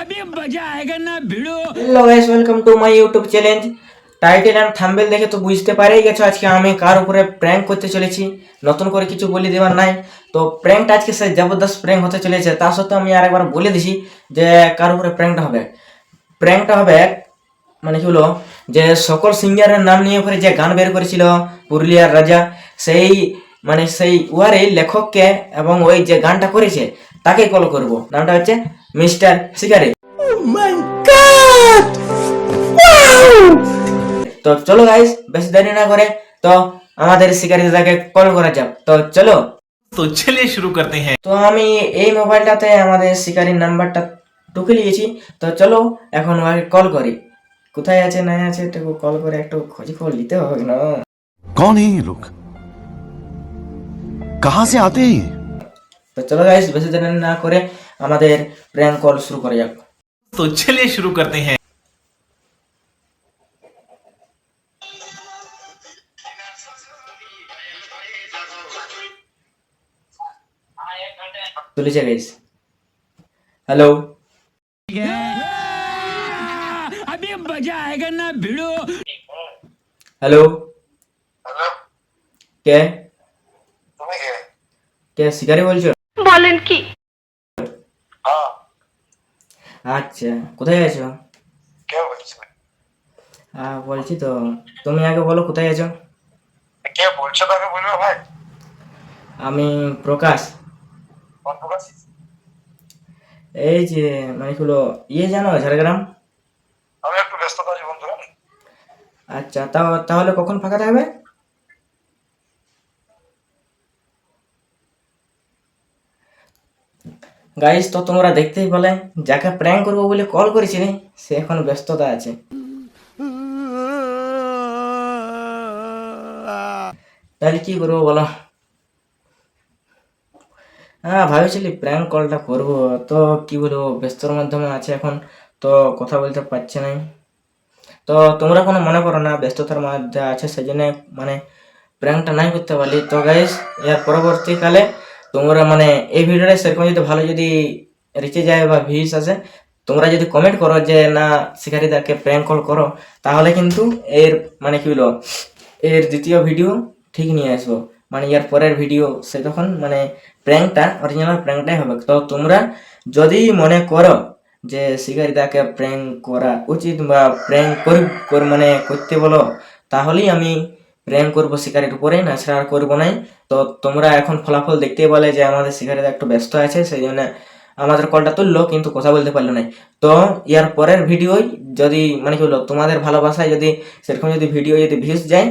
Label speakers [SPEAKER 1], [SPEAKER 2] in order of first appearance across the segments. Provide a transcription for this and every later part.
[SPEAKER 1] अभी मजा आएगा ना भिड़ो
[SPEAKER 2] hello guys welcome to my YouTube challenge title and thumbnail দেখে তো বুঝতে পারেই গেছো আজকে আমি কার উপরে প্র্যাঙ্ক করতে চলেছি নতুন করে কিছু বলে দেওয়ার নাই তো প্র্যাঙ্কটা আজকে সে জবরদস্ত প্র্যাঙ্ক হতে চলেছে তা সত্ত্বেও আমি আরেকবার বলে দিছি যে কার উপরে প্র্যাঙ্কটা হবে প্র্যাঙ্কটা হবে মানে কি হলো যে সকল সিঙ্গারের নাম নিয়ে করে যে গান বের করেছিল পুরুলিয়ার রাজা সেই মানে সেই উয়ারে লেখককে এবং ওই যে গানটা করেছে তাকে কল করব। নামটা হচ্ছে মিস্টার শিকারি। oh তো চলো গাইস বেশি দেরি না করে তো আমাদের শিকারি দাদাকে কল করা যাক। তো চলো।
[SPEAKER 3] তো চলে শুরু করতে হ্যাঁ।
[SPEAKER 2] তো আমি এই মোবাইলটাতে আমাদের শিকারির নাম্বারটা ঢুকে নিয়েছি। তো চলো এখন ওকে কল করি। কোথায় আছে না আছে একটু কল করে একটু খোঁজ খবর নিতে হবে না।
[SPEAKER 4] কোন এই লোক কাহা সে আতে হ্যাঁ
[SPEAKER 2] তো চলো গাইস বেশি দেরি না করে আমাদের প্র্যাঙ্ক কল শুরু করা যাক
[SPEAKER 3] तो चलिए शुरू करते हैं
[SPEAKER 2] তুলেছে গাইস হ্যালো
[SPEAKER 1] अभी मजा आएगा ना भिड़ो
[SPEAKER 2] হ্যালো
[SPEAKER 5] হ্যালো
[SPEAKER 2] কে
[SPEAKER 5] তুমি কে
[SPEAKER 2] কে শিকারি বলছো
[SPEAKER 6] বলেন কি?
[SPEAKER 5] হ্যাঁ।
[SPEAKER 2] আচ্ছা কোথায় আছো?
[SPEAKER 5] কে বলছো?
[SPEAKER 2] হ্যাঁ বলছি তো তুমি আগে বলো কোথায় আছো?
[SPEAKER 5] কে বলছো তাকে বলবে ভাই?
[SPEAKER 2] আমি প্রকাশ।
[SPEAKER 5] কোন প্রকাশ।
[SPEAKER 2] এই যে মানে হলো ইয়ে জানো ঝাড়গ্রাম?
[SPEAKER 5] আমি একটু ব্যস্ততা আছি বন্ধু
[SPEAKER 2] আচ্ছা তাহলে কখন ফাঁকা থাকবে? গাইস তো তোমরা দেখতেই বলে যাকে প্র্যাঙ্ক করব বলে কল করেছিলে সে এখন ব্যস্ততা আছে। তাহলে কি করব বলো? হ্যাঁ ভাবছিলি প্র্যাঙ্ক কলটা করব, তো কি বলব, ব্যস্তর মাধ্যমে আছে এখন, তো কথা বলতে পারছে না। তো তোমরা কোনো মনে করো না, ব্যস্ততার মধ্যে আছে সেই জন্য মানে প্র্যাঙ্কটা নাই করতে পারলি। তো গাইস এর পরবর্তীকালে তোমরা মানে এই ভিডিওটা সেরকম যদি ভালো যদি রিচে যায় বা ভিউস আসে, তোমরা যদি কমেন্ট করো যে, না শিকারিদাকে প্র্যাঙ্ক কল করো, তাহলে কিন্তু এর মানে কি বলো এর দ্বিতীয় ভিডিও ঠিক নিয়ে আসব। মানে ইয়ার পরের ভিডিও সে তখন মানে প্র্যাঙ্কটা অরিজিনাল প্র্যাঙ্কটাই হবে। তো তোমরা যদি মনে করো যে শিকারিদাকে প্র্যাঙ্ক করা উচিত বা প্র্যাঙ্ক করি মানে করতে বলো, তাহলেই আমি প্র্যাঙ্ক করব শিকারির উপরে না ছাড়া আর করব নাই। তো তোমরা এখন ফলাফল দেখতেই বলে যে আমাদের শিকারিদা একটু ব্যস্ত আছে, সেই জন্য আমাদের কলটা তুললো, কিন্তু কথা বলতে পারল না তো ইয়ার পরের ভিডিওই যদি মানে কি বলল তোমাদের ভালোবাসায় যদি সেরকম যদি ভিডিও যদি ভিউজ যায়,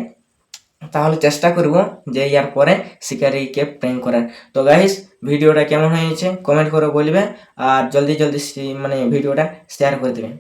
[SPEAKER 2] তাহলে চেষ্টা করব যে ইয়ার পরে শিকারিকে প্রেম করার। তো গাইস ভিডিওটা কেমন হয়েছে কমেন্ট করে বলবে, আর জলদি জলদি মানে ভিডিওটা শেয়ার করে দেবে।